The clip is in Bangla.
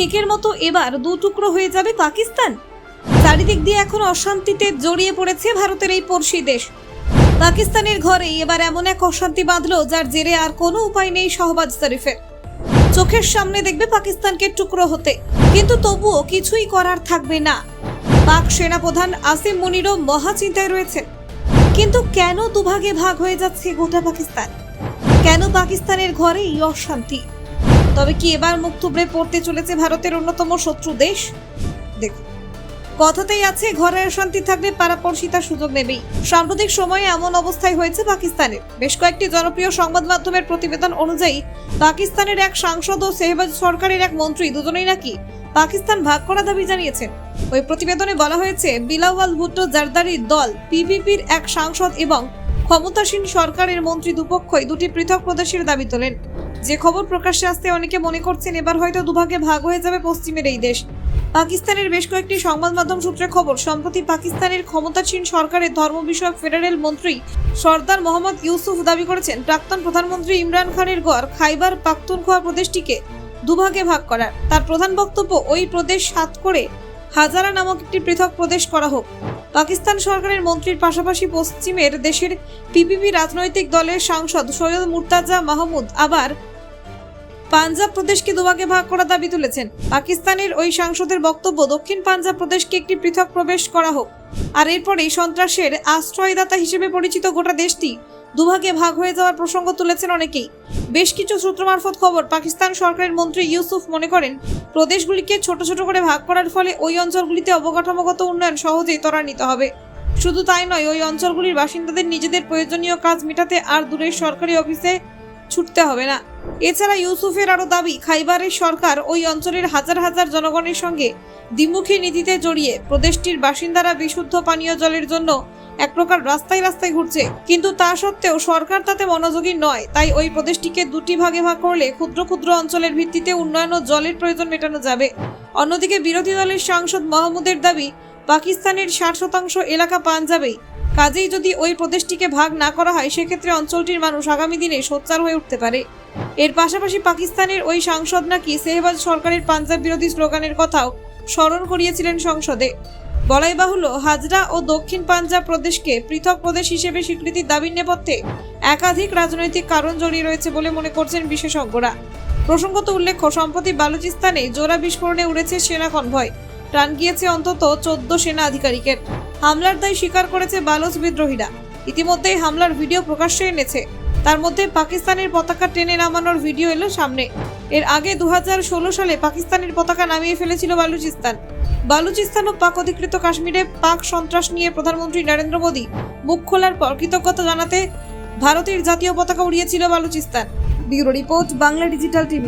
কেকের মতো এবার দু টুকরো হয়ে যাবে পাকিস্তান। চারিদিক দিয়ে এখন অশান্তিতে জড়িয়ে পড়েছে ভারতের এই পড়শি দেশ। পাকিস্তানের ঘরেই এবার এমন এক অশান্তি বাঁধল যার জেরে আর কোনো উপায় নেই শাহবাজ শরীফের। চোখের সামনে দেখবে পাকিস্তানকে টুকরো হতে, কিন্তু তবুও কিছুই করার থাকবে না। পাক সেনাপ্রধান আসিম মুনিরও মহা চিন্তায় রয়েছেন। কিন্তু কেন দুভাগে ভাগ হয়ে যাচ্ছে গোটা পাকিস্তান? কেন পাকিস্তানের ঘরে এই অশান্তি? তবে কি এবার মুখ থুবড়ে পড়তে চলেছে ভারতের অন্যতম শত্রু দেশ? দেখুন। কথাতেই আছে, ঘরে অশান্তি থাকলে পারাপড়শিতার সুযোগ নেবেই। সাম্প্রতিক সময়ে এমন অবস্থায় হয়েছে পাকিস্তানের। বেশ কয়েকটি জনপ্রিয় সংবাদ মাধ্যমের প্রতিবেদন অনুযায়ী, পাকিস্তানের এক সাংসদ ও সেহবাজ সরকারের এক মন্ত্রী দুজনেই নাকি পাকিস্তান ভাগ করা দাবি জানিয়েছেন। ওই প্রতিবেদনে বলা হয়েছে বিলাওয়াল ভুট্টো জারদারির দল পিপিপির এক সাংসদ এবং ক্ষমতাসীন সরকারের মন্ত্রী দুপক্ষই দুটি পৃথক প্রদেশের দাবি তোলেন। যে খবর প্রকাশ্যে আসতে অনেকে মনে করছেন এবার হয়তো দুভাগে ভাগ হয়ে যাবে পশ্চিমের এই দেশ। পাকিস্তানের বেশ কয়েকটি সংবাদ মাধ্যম সূত্রে খবর, সম্প্রতি পাকিস্তানের ক্ষমতাসীন সরকারের ধর্ম বিষয়ক ফেডারেল মন্ত্রী সর্দার মোহাম্মদ ইউসুফ দাবি করেছেন, প্রাক্তন প্রধানমন্ত্রী ইমরান খানের গড় খাইবার পাখতুনখোয়া প্রদেশটিকে দুভাগে ভাগ করার। তার প্রধান বক্তব্য, ওই প্রদেশ সাত করে হাজারা নামক একটি পৃথক প্রদেশ করা হোক। পাকিস্তান সরকারের মন্ত্রীর পাশাপাশি পশ্চিমের দেশের পিপিপি রাজনৈতিক দলের সাংসদ সৈয়দ মুর্তাজা মাহমুদ আবার পাঞ্জাব প্রদেশকে দুভাগে ভাগ করা দাবি তুলেছেন। পাকিস্তানের ওই সাংসদের বক্তব্য, দক্ষিণ পাঞ্জাব প্রদেশকে একটি পৃথক প্রবেশ করা হোক। আর এরপরেই সন্ত্রাসের আশ্রয়দাতা হিসেবে পরিচিত গোটা দেশটি দুভাগে ভাগ হয়ে যাওয়ার প্রসঙ্গ তুলেছেন অনেকেই। বেশ কিছু সূত্র মারফত খবর, পাকিস্তান সরকারের মন্ত্রী ইউসুফ মনে করেন, প্রদেশগুলিকে ছোট ছোট করে ভাগ করার ফলে ওই অঞ্চলগুলিতে অবকাঠামোগত উন্নয়ন সহজেই ত্বরান্বিত হবে। শুধু তাই নয়, ওই অঞ্চলগুলির বাসিন্দাদের নিজেদের প্রয়োজনীয় কাজ মেটাতে আর দূরের সরকারি অফিসে ছুটতে হবে না। এছাড়া ইউসুফের আরও দাবি খাইবারের সরকার ওই অঞ্চলের হাজার হাজার জনগণের সঙ্গে দ্বিমুখী নীতিতে জড়িয়ে প্রদেশটির বাসিন্দারা বিশুদ্ধ পানীয় জলের জন্য এক প্রকার রাস্তায় রাস্তায় ঘুরছে। কিন্তু তা সত্ত্বেও সরকার তাতে মনোযোগী নয়, তাই ওই প্রদেশটিকে দুটি ভাগে ভাগ করলে ক্ষুদ্র ক্ষুদ্র অঞ্চলের ভিত্তিতে উন্নয়ন ও জলের প্রয়োজন মেটানো যাবে। অন্যদিকে বিরোধী দলের সাংসদ মাহমুদের দাবি পাকিস্তানের ষাট শতাংশ এলাকা পাঞ্জাবেই। কাজেই যদি ওই প্রদেশটিকে ভাগ না করা হয়, সেক্ষেত্রে অঞ্চলটির মানুষ আগামী দিনে সোচ্চার হয়ে উঠতে পারে। এর পাশাপাশি পাকিস্তানের ওই সাংসদ নাকি সেহবাজ সরকারের পাঞ্জাব বিরোধী স্লোগানের কথাও স্মরণ করিয়েছিলেন সংসদে। বলাই বাহুল্য, হাজরা ও দক্ষিণ পাঞ্জাব প্রদেশকে পৃথক প্রদেশ হিসেবে স্বীকৃতির দাবির নেপথ্যে একাধিক রাজনৈতিক কারণ জড়িয়ে রয়েছে বলে মনে করছেন বিশেষজ্ঞরা। প্রসঙ্গত উল্লেখ্য, সম্প্রতি বালুচিস্তানে জোড়া বিস্ফোরণে উড়েছে সেনা কনভয়। প্রাণ গিয়েছে অন্তত চোদ্দ সেনা আধিকারিকের। হামলার দায় স্বীকার করেছে বালোচ বিদ্রোহীরা। ইতিমধ্যেই হামলার ভিডিও প্রকাশ্যে এনেছে। তার মধ্যে পাকিস্তানের পতাকা টেনে নামানোর ভিডিও এলো সামনে। এর আগে দুহাজার ষোলো সালে পাকিস্তানের পতাকা নামিয়ে ফেলেছিল বালুচিস্তান। বালুচিস্তান ও পাক অধিকৃত কাশ্মীরে পাক সন্ত্রাস নিয়ে প্রধানমন্ত্রী নরেন্দ্র মোদী মুখ খোলার পর কৃতজ্ঞতা জানাতে ভারতের জাতীয় পতাকা উড়িয়েছিল Balochistan. Bureau report, Bangla digital TV.